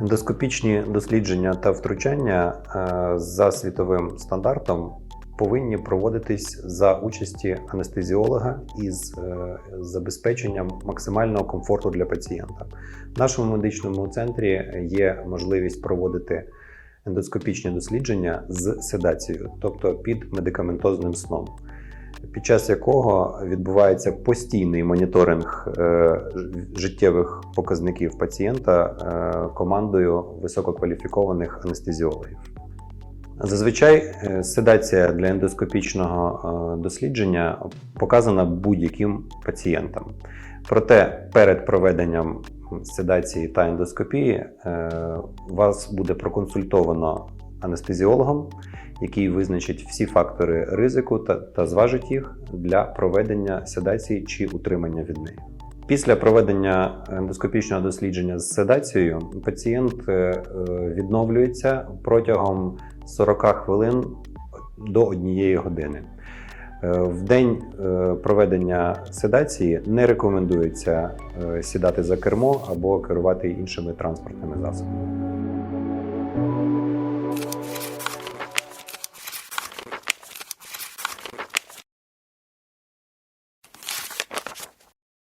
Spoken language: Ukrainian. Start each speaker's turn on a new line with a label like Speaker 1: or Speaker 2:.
Speaker 1: Ендоскопічні дослідження та втручання е, за світовим стандартом повинні проводитись за участі анестезіолога із е, забезпеченням максимального комфорту для пацієнта. В нашому медичному центрі є можливість проводити ендоскопічні дослідження з седацією, тобто під медикаментозним сном. Під час якого відбувається постійний моніторинг е, життєвих показників пацієнта е, командою висококваліфікованих анестезіологів. Зазвичай е, седація для ендоскопічного дослідження показана будь-яким пацієнтам. Проте перед проведенням седації та ендоскопії вас буде проконсультовано анестезіологом, який визначить всі фактори ризику та, та зважить їх для проведення седації чи утримання від неї. Після проведення ендоскопічного дослідження з седацією пацієнт е, е, відновлюється протягом 40 хвилин до однієї години. Е, В день проведення седації не рекомендується сідати за кермо або керувати іншими транспортними засобами.